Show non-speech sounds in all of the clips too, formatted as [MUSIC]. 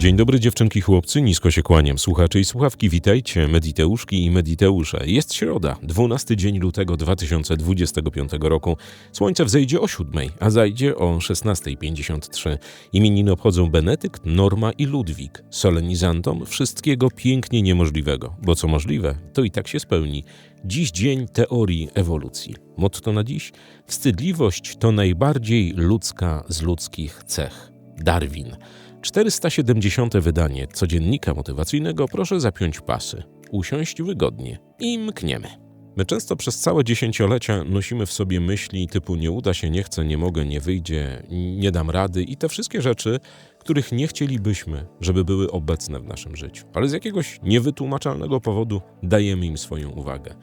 Dzień dobry dziewczynki, chłopcy, nisko się kłaniam. Słuchacze i słuchawki, witajcie, Mediteuszki i Mediteusze. Jest środa, 12 dzień lutego 2025 roku. Słońce wzejdzie o 7, a zajdzie o 16.53. Imieniny obchodzą Benedykt, Norma i Ludwik. Solenizantom wszystkiego pięknie niemożliwego, bo co możliwe, to i tak się spełni. Dziś dzień teorii ewolucji. Motto na dziś? Wstydliwość to najbardziej ludzka z ludzkich cech. Darwin. 470. wydanie codziennika motywacyjnego proszę zapiąć pasy, usiąść wygodnie i mkniemy. My często przez całe dziesięciolecia nosimy w sobie myśli typu nie uda się, nie chcę, nie mogę, nie wyjdzie, nie dam rady i te wszystkie rzeczy, których nie chcielibyśmy, żeby były obecne w naszym życiu. Ale z jakiegoś niewytłumaczalnego powodu dajemy im swoją uwagę.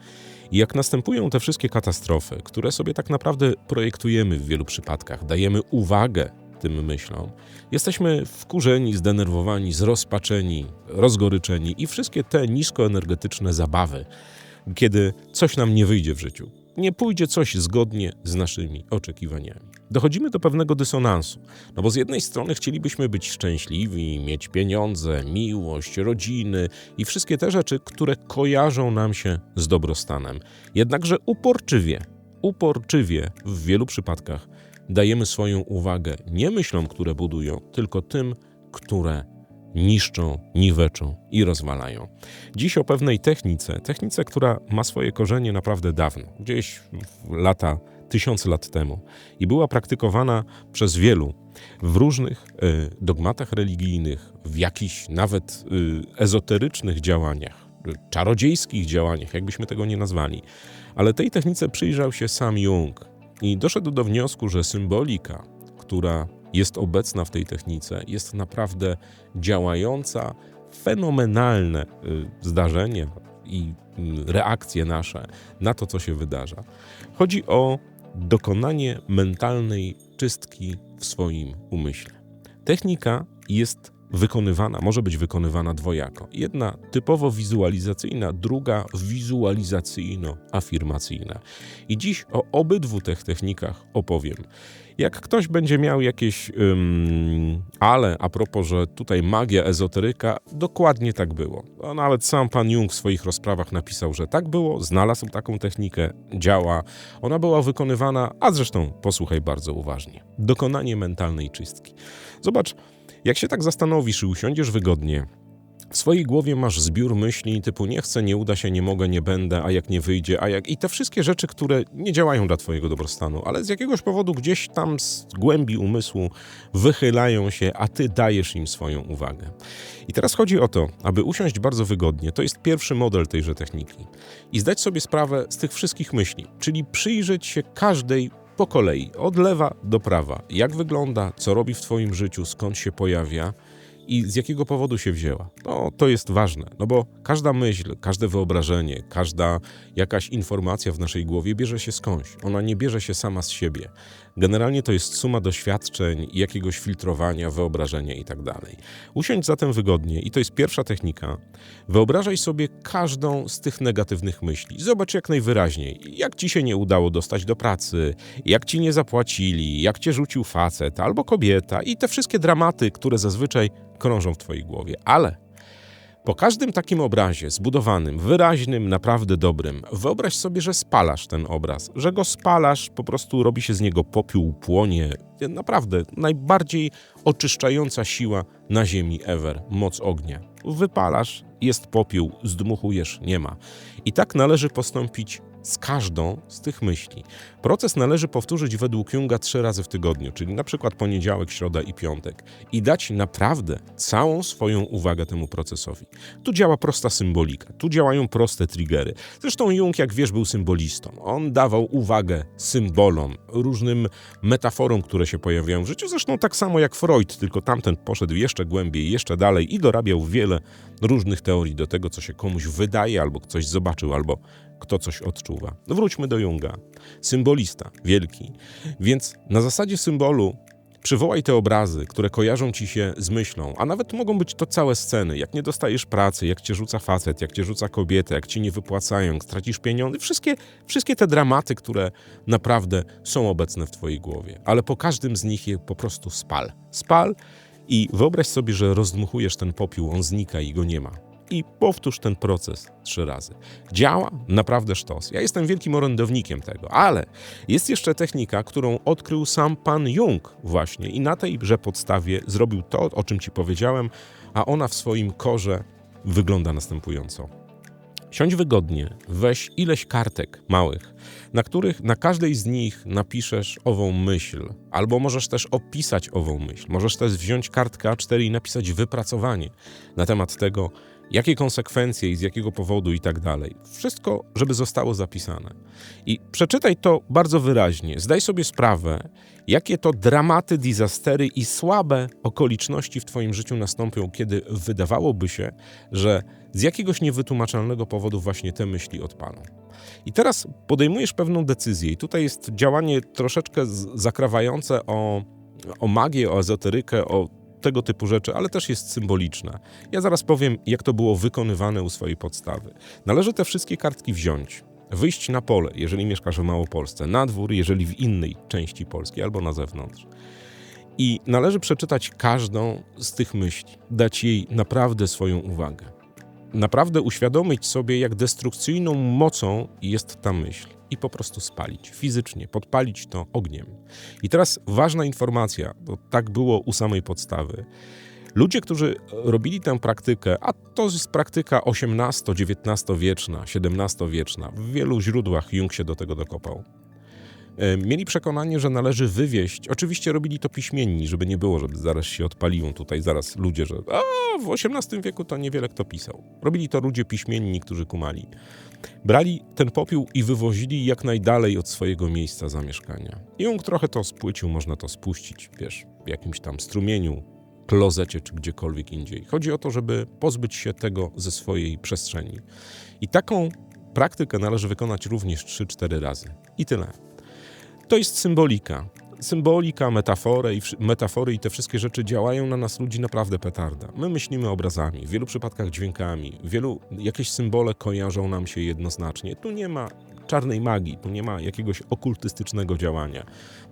I jak następują te wszystkie katastrofy, które sobie tak naprawdę projektujemy w wielu przypadkach, dajemy uwagę tym myślom, jesteśmy wkurzeni, zdenerwowani, zrozpaczeni, rozgoryczeni i wszystkie te niskoenergetyczne zabawy, kiedy coś nam nie wyjdzie w życiu, nie pójdzie coś zgodnie z naszymi oczekiwaniami. Dochodzimy do pewnego dysonansu, no bo z jednej strony chcielibyśmy być szczęśliwi, mieć pieniądze, miłość, rodziny i wszystkie te rzeczy, które kojarzą nam się z dobrostanem. Jednakże uporczywie, uporczywie w wielu przypadkach dajemy swoją uwagę nie myślom, które budują, tylko tym, które niszczą, niweczą i rozwalają. Dziś o pewnej technice, technice, która ma swoje korzenie naprawdę dawno, gdzieś w lata, tysiące lat temu i była praktykowana przez wielu w różnych y, dogmatach religijnych, w jakichś nawet y, ezoterycznych działaniach, czarodziejskich działaniach, jakbyśmy tego nie nazwali. Ale tej technice przyjrzał się sam Jung i doszedł do wniosku, że symbolika, która jest obecna w tej technice, jest naprawdę działająca, fenomenalne y, zdarzenie i y, reakcje nasze na to, co się wydarza. Chodzi o dokonanie mentalnej czystki w swoim umyśle. Technika jest wykonywana, może być wykonywana dwojako. Jedna typowo wizualizacyjna, druga wizualizacyjno-afirmacyjna. I dziś o obydwu tych technikach opowiem. Jak ktoś będzie miał jakieś ale a propos, że tutaj magia, ezoteryka, dokładnie tak było. No, nawet sam pan Jung w swoich rozprawach napisał, że tak było, znalazł taką technikę, działa. Ona była wykonywana, a zresztą posłuchaj bardzo uważnie. Dokonanie mentalnej czystki. Zobacz, jak się tak zastanowisz i usiądziesz wygodnie, w swojej głowie masz zbiór myśli typu nie chcę, nie uda się, nie mogę, nie będę, a jak nie wyjdzie, a jak... I te wszystkie rzeczy, które nie działają dla twojego dobrostanu, ale z jakiegoś powodu gdzieś tam z głębi umysłu wychylają się, a ty dajesz im swoją uwagę. I teraz chodzi o to, aby usiąść bardzo wygodnie, to jest pierwszy model tejże techniki, i zdać sobie sprawę z tych wszystkich myśli, czyli przyjrzeć się każdej po kolei, od lewa do prawa. Jak wygląda, co robi w Twoim życiu, skąd się pojawia i z jakiego powodu się wzięła. No, to jest ważne, no bo każda myśl, każde wyobrażenie, każda jakaś informacja w naszej głowie bierze się skądś. Ona nie bierze się sama z siebie. Generalnie to jest suma doświadczeń, jakiegoś filtrowania, wyobrażenia itd. Tak Usiądź zatem wygodnie i to jest pierwsza technika. Wyobrażaj sobie każdą z tych negatywnych myśli. Zobacz jak najwyraźniej, jak ci się nie udało dostać do pracy, jak ci nie zapłacili, jak cię rzucił facet albo kobieta i te wszystkie dramaty, które zazwyczaj krążą w twojej głowie. Ale po każdym takim obrazie, zbudowanym, wyraźnym, naprawdę dobrym, wyobraź sobie, że spalasz ten obraz, że go spalasz, po prostu robi się z niego popiół, płonie. Naprawdę najbardziej oczyszczająca siła na ziemi ever, moc ognia. Wypalasz, jest popiół, zdmuchujesz, nie ma. I tak należy postąpić z każdą z tych myśli. Proces należy powtórzyć według Junga trzy razy w tygodniu, czyli na przykład poniedziałek, środa i piątek, i dać naprawdę całą swoją uwagę temu procesowi. Tu działa prosta symbolika, tu działają proste triggery. Zresztą Jung, jak wiesz, był symbolistą. On dawał uwagę symbolom, różnym metaforom, które się pojawiają w życiu. Zresztą tak samo jak Freud, tylko tamten poszedł jeszcze głębiej, jeszcze dalej i dorabiał wiele różnych teorii do tego, co się komuś wydaje, albo coś zobaczył, albo kto coś odczuwa. No wróćmy do Junga. Symbolista, wielki. Więc na zasadzie symbolu Przywołaj te obrazy, które kojarzą ci się z myślą, a nawet mogą być to całe sceny. Jak nie dostajesz pracy, jak cię rzuca facet, jak cię rzuca kobieta, jak ci nie wypłacają, jak stracisz pieniądze, wszystkie, wszystkie te dramaty, które naprawdę są obecne w twojej głowie. Ale po każdym z nich je po prostu spal. Spal i wyobraź sobie, że rozdmuchujesz ten popiół, on znika i go nie ma. I powtórz ten proces trzy razy. Działa naprawdę sztos. Ja jestem wielkim orędownikiem tego, ale jest jeszcze technika, którą odkrył sam pan Jung właśnie i na tejże podstawie zrobił to, o czym ci powiedziałem, a ona w swoim korze wygląda następująco. Siądź wygodnie, weź ileś kartek małych, na których na każdej z nich napiszesz ową myśl, albo możesz też opisać ową myśl. Możesz też wziąć kartkę A4 i napisać wypracowanie na temat tego, jakie konsekwencje i z jakiego powodu i tak dalej. Wszystko, żeby zostało zapisane. I przeczytaj to bardzo wyraźnie. Zdaj sobie sprawę, jakie to dramaty, disastery i słabe okoliczności w Twoim życiu nastąpią, kiedy wydawałoby się, że z jakiegoś niewytłumaczalnego powodu właśnie te myśli odpalą. I teraz podejmujesz pewną decyzję, i tutaj jest działanie troszeczkę zakrawające o, o magię, o ezoterykę, o tego typu rzeczy, ale też jest symboliczna. Ja zaraz powiem, jak to było wykonywane u swojej podstawy. Należy te wszystkie kartki wziąć, wyjść na pole, jeżeli mieszkasz w Małopolsce, na dwór, jeżeli w innej części Polski albo na zewnątrz. I należy przeczytać każdą z tych myśli, dać jej naprawdę swoją uwagę. Naprawdę uświadomić sobie, jak destrukcyjną mocą jest ta myśl i po prostu spalić fizycznie, podpalić to ogniem. I teraz ważna informacja, bo tak było u samej podstawy. Ludzie, którzy robili tę praktykę, a to jest praktyka XVIII-XIX wieczna, XVII wieczna, w wielu źródłach Jung się do tego dokopał. E, mieli przekonanie, że należy wywieźć. Oczywiście robili to piśmienni, żeby nie było, żeby zaraz się odpaliło tutaj zaraz ludzie, że a, w XVIII wieku to niewiele kto pisał. Robili to ludzie piśmienni, którzy kumali. Brali ten popiół i wywozili jak najdalej od swojego miejsca zamieszkania. Jung trochę to spłycił, można to spuścić, wiesz, w jakimś tam strumieniu, klozecie czy gdziekolwiek indziej. Chodzi o to, żeby pozbyć się tego ze swojej przestrzeni. I taką praktykę należy wykonać również 3-4 razy. I tyle. To jest symbolika. Symbolika, metafory i, metafory i te wszystkie rzeczy działają na nas ludzi naprawdę petarda. My myślimy obrazami, w wielu przypadkach dźwiękami, wielu jakieś symbole kojarzą nam się jednoznacznie. Tu nie ma czarnej magii, tu nie ma jakiegoś okultystycznego działania.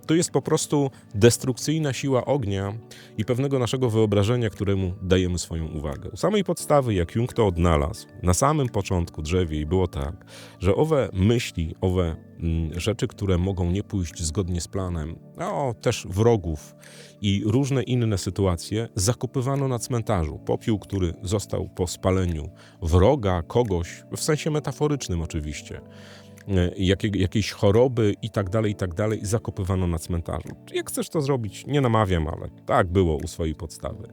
To jest po prostu destrukcyjna siła ognia i pewnego naszego wyobrażenia, któremu dajemy swoją uwagę. U samej podstawy, jak Jung to odnalazł, na samym początku drzewiej było tak, że owe myśli, owe mm, rzeczy, które mogą nie pójść zgodnie z planem, no też wrogów i różne inne sytuacje, zakopywano na cmentarzu. Popiół, który został po spaleniu wroga, kogoś, w sensie metaforycznym oczywiście, E, jakie, jakiejś choroby i tak dalej, i tak dalej, zakopywano na cmentarzu. Jak chcesz to zrobić, nie namawiam, ale tak było u swojej podstawy.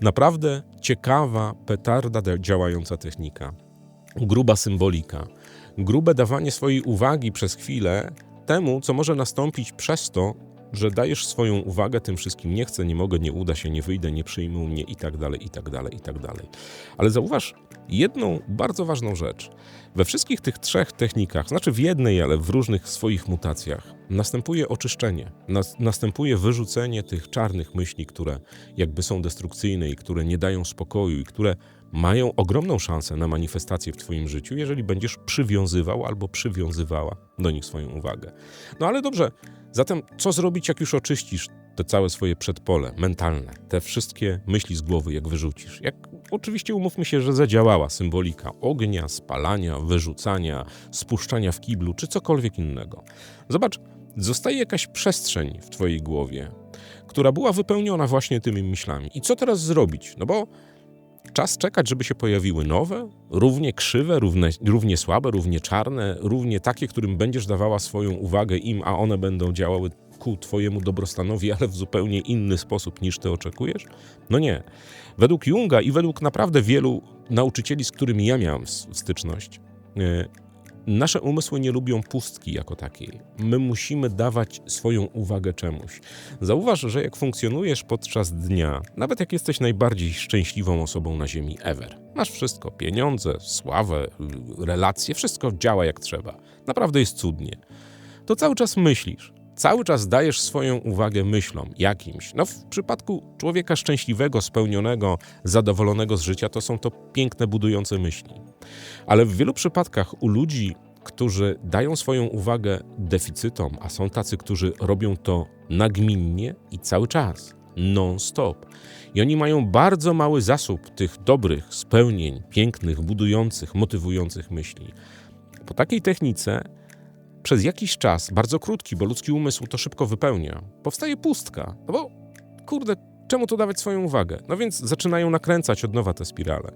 Naprawdę ciekawa, petarda działająca technika, gruba symbolika, grube dawanie swojej uwagi przez chwilę temu, co może nastąpić przez to, że dajesz swoją uwagę tym wszystkim, nie chcę, nie mogę, nie uda się, nie wyjdę, nie przyjmą mnie i tak dalej, i tak dalej, i tak dalej. Ale zauważ jedną bardzo ważną rzecz. We wszystkich tych trzech technikach, znaczy w jednej, ale w różnych swoich mutacjach, następuje oczyszczenie, nas, następuje wyrzucenie tych czarnych myśli, które jakby są destrukcyjne i które nie dają spokoju i które mają ogromną szansę na manifestację w Twoim życiu, jeżeli będziesz przywiązywał albo przywiązywała do nich swoją uwagę. No ale dobrze, zatem co zrobić, jak już oczyścisz te całe swoje przedpole mentalne, te wszystkie myśli z głowy, jak wyrzucisz? Jak oczywiście umówmy się, że zadziałała symbolika ognia, spalania, wyrzucania, spuszczania w kiblu czy cokolwiek innego. Zobacz, zostaje jakaś przestrzeń w Twojej głowie, która była wypełniona właśnie tymi myślami. I co teraz zrobić? No bo czas czekać, żeby się pojawiły nowe, równie krzywe, równie, równie słabe, równie czarne, równie takie, którym będziesz dawała swoją uwagę im, a one będą działały ku Twojemu dobrostanowi, ale w zupełnie inny sposób niż Ty oczekujesz? No nie. Według Junga i według naprawdę wielu nauczycieli, z którymi ja miałem styczność, e, Nasze umysły nie lubią pustki jako takiej. My musimy dawać swoją uwagę czemuś. Zauważ, że jak funkcjonujesz podczas dnia, nawet jak jesteś najbardziej szczęśliwą osobą na Ziemi ever, masz wszystko pieniądze, sławę, relacje, wszystko działa jak trzeba. Naprawdę jest cudnie. To cały czas myślisz, cały czas dajesz swoją uwagę myślom jakimś. No w przypadku człowieka szczęśliwego, spełnionego, zadowolonego z życia, to są to piękne, budujące myśli. Ale w wielu przypadkach u ludzi, którzy dają swoją uwagę deficytom, a są tacy, którzy robią to nagminnie i cały czas, non-stop. I oni mają bardzo mały zasób tych dobrych spełnień, pięknych, budujących, motywujących myśli. Po takiej technice przez jakiś czas, bardzo krótki, bo ludzki umysł to szybko wypełnia, powstaje pustka. No bo kurde, czemu tu dawać swoją uwagę? No więc zaczynają nakręcać od nowa te spirale.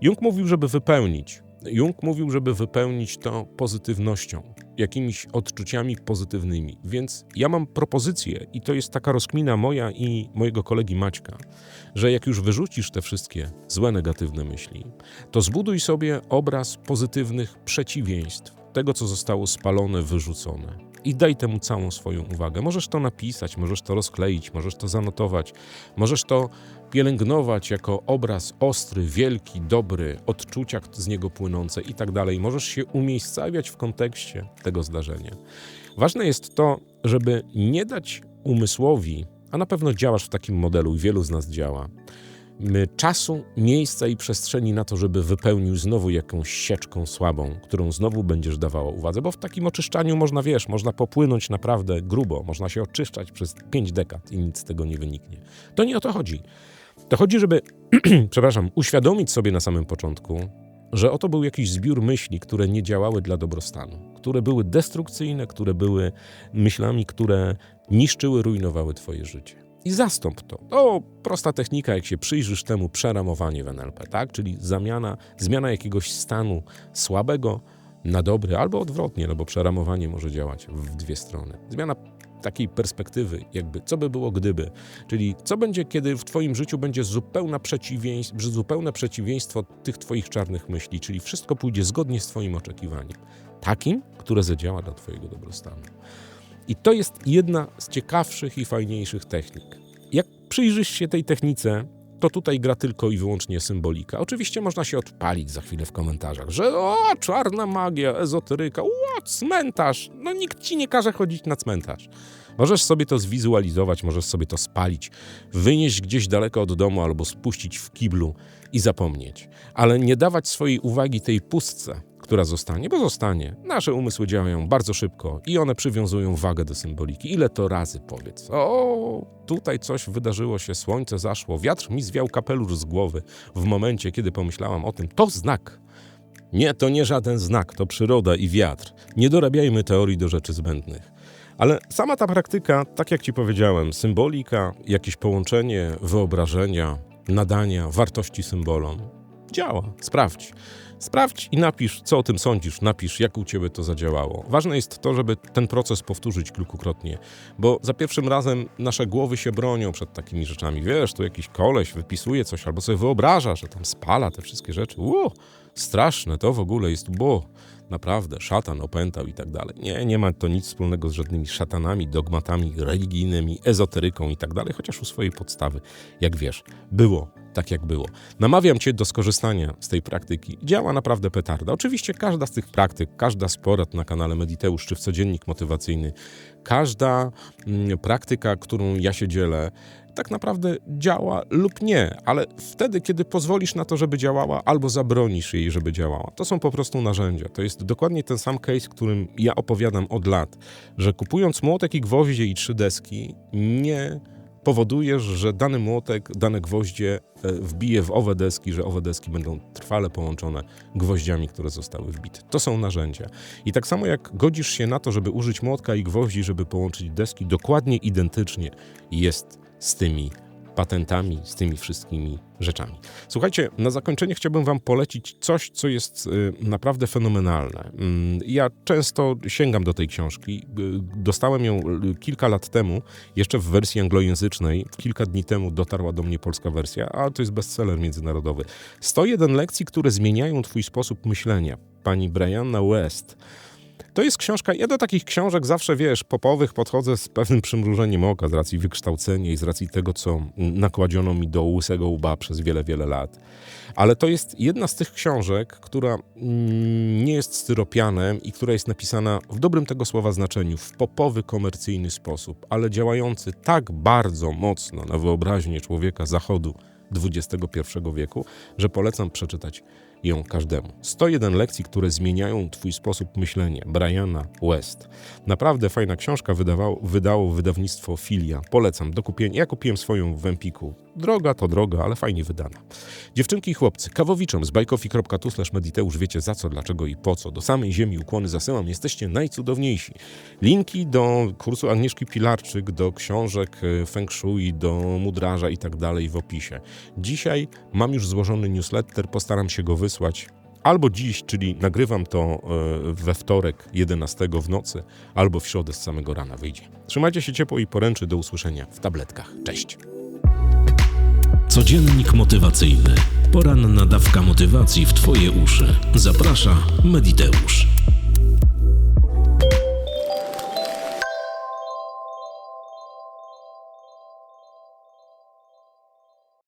Jung mówił, żeby wypełnić. Jung mówił, żeby wypełnić to pozytywnością, jakimiś odczuciami pozytywnymi. Więc ja mam propozycję, i to jest taka rozkmina moja i mojego kolegi Maćka, że jak już wyrzucisz te wszystkie złe, negatywne myśli, to zbuduj sobie obraz pozytywnych przeciwieństw tego, co zostało spalone, wyrzucone. I daj temu całą swoją uwagę. Możesz to napisać, możesz to rozkleić, możesz to zanotować, możesz to pielęgnować jako obraz ostry, wielki, dobry, odczucia z niego płynące i tak dalej. Możesz się umiejscawiać w kontekście tego zdarzenia. Ważne jest to, żeby nie dać umysłowi, a na pewno działasz w takim modelu i wielu z nas działa, czasu, miejsca i przestrzeni na to, żeby wypełnił znowu jakąś sieczką słabą, którą znowu będziesz dawała uwadze, bo w takim oczyszczaniu można, wiesz, można popłynąć naprawdę grubo, można się oczyszczać przez pięć dekad i nic z tego nie wyniknie. To nie o to chodzi. To chodzi, żeby, [CLEARS THROAT] przepraszam, uświadomić sobie na samym początku, że oto był jakiś zbiór myśli, które nie działały dla dobrostanu, które były destrukcyjne, które były myślami, które niszczyły, rujnowały Twoje życie i zastąp to. To prosta technika, jak się przyjrzysz temu, przeramowanie w NLP, tak? Czyli zamiana, zmiana jakiegoś stanu słabego na dobry, albo odwrotnie, no bo przeramowanie może działać w dwie strony. Zmiana takiej perspektywy, jakby co by było gdyby, czyli co będzie, kiedy w Twoim życiu będzie zupełne przeciwieństwo, zupełne przeciwieństwo tych Twoich czarnych myśli, czyli wszystko pójdzie zgodnie z Twoim oczekiwaniem, takim, które zadziała dla Twojego dobrostanu. I to jest jedna z ciekawszych i fajniejszych technik. Jak przyjrzysz się tej technice, to tutaj gra tylko i wyłącznie symbolika. Oczywiście można się odpalić za chwilę w komentarzach, że o, czarna magia, ezoteryka, o, cmentarz. No nikt ci nie każe chodzić na cmentarz. Możesz sobie to zwizualizować, możesz sobie to spalić, wynieść gdzieś daleko od domu albo spuścić w kiblu i zapomnieć. Ale nie dawać swojej uwagi tej pustce, która zostanie, bo zostanie. Nasze umysły działają bardzo szybko i one przywiązują wagę do symboliki. Ile to razy powiedz? O, tutaj coś wydarzyło się, słońce zaszło, wiatr mi zwiał kapelusz z głowy w momencie, kiedy pomyślałam o tym. To znak. Nie, to nie żaden znak, to przyroda i wiatr. Nie dorabiajmy teorii do rzeczy zbędnych. Ale sama ta praktyka, tak jak ci powiedziałem, symbolika, jakieś połączenie wyobrażenia, nadania wartości symbolom, działa. Sprawdź. Sprawdź i napisz, co o tym sądzisz, napisz, jak u ciebie to zadziałało. Ważne jest to, żeby ten proces powtórzyć kilkukrotnie, bo za pierwszym razem nasze głowy się bronią przed takimi rzeczami. Wiesz, tu jakiś koleś wypisuje coś, albo sobie wyobraża, że tam spala te wszystkie rzeczy. Ło, straszne, to w ogóle jest, bo naprawdę, szatan opętał i tak dalej. Nie, nie ma to nic wspólnego z żadnymi szatanami, dogmatami religijnymi, ezoteryką i tak dalej, chociaż u swojej podstawy, jak wiesz, było tak jak było. Namawiam Cię do skorzystania z tej praktyki. Działa naprawdę petarda. Oczywiście każda z tych praktyk, każda z porad na kanale Mediteusz czy w codziennik motywacyjny, każda mm, praktyka, którą ja się dzielę, tak naprawdę działa lub nie, ale wtedy, kiedy pozwolisz na to, żeby działała, albo zabronisz jej, żeby działała. To są po prostu narzędzia. To jest dokładnie ten sam case, którym ja opowiadam od lat, że kupując młotek i gwoździe i trzy deski, nie powodujesz, że dany młotek, dane gwoździe e, wbije w owe deski, że owe deski będą trwale połączone gwoździami, które zostały wbite. To są narzędzia. I tak samo jak godzisz się na to, żeby użyć młotka i gwoździ, żeby połączyć deski, dokładnie identycznie jest z tymi patentami, z tymi wszystkimi rzeczami. Słuchajcie, na zakończenie chciałbym Wam polecić coś, co jest y, naprawdę fenomenalne. Mm, ja często sięgam do tej książki. Y, dostałem ją y, kilka lat temu, jeszcze w wersji anglojęzycznej. Kilka dni temu dotarła do mnie polska wersja, a to jest bestseller międzynarodowy. 101 lekcji, które zmieniają Twój sposób myślenia. Pani Brianna West. To jest książka, ja do takich książek zawsze, wiesz, popowych podchodzę z pewnym przymrużeniem oka, z racji wykształcenia i z racji tego, co nakładziono mi do łysego łba przez wiele, wiele lat. Ale to jest jedna z tych książek, która mm, nie jest styropianem i która jest napisana w dobrym tego słowa znaczeniu, w popowy, komercyjny sposób, ale działający tak bardzo mocno na wyobraźnię człowieka zachodu XXI wieku, że polecam przeczytać ją każdemu. 101 lekcji, które zmieniają Twój sposób myślenia. Briana West. Naprawdę fajna książka, wydało wydawnictwo Filia. Polecam do kupienia. Ja kupiłem swoją w Empiku. Droga to droga, ale fajnie wydana. Dziewczynki i chłopcy, kawowiczom z bajkofi.tu mediteusz wiecie za co, dlaczego i po co. Do samej ziemi ukłony zasyłam, jesteście najcudowniejsi. Linki do kursu Agnieszki Pilarczyk, do książek e, Feng Shui, do Mudraża i tak dalej w opisie. Dzisiaj mam już złożony newsletter, postaram się go wysłać albo dziś, czyli nagrywam to e, we wtorek 11 w nocy, albo w środę z samego rana wyjdzie. Trzymajcie się ciepło i poręczy do usłyszenia w tabletkach. Cześć! Codziennik motywacyjny. Poranna dawka motywacji w Twoje uszy. Zaprasza Mediteusz.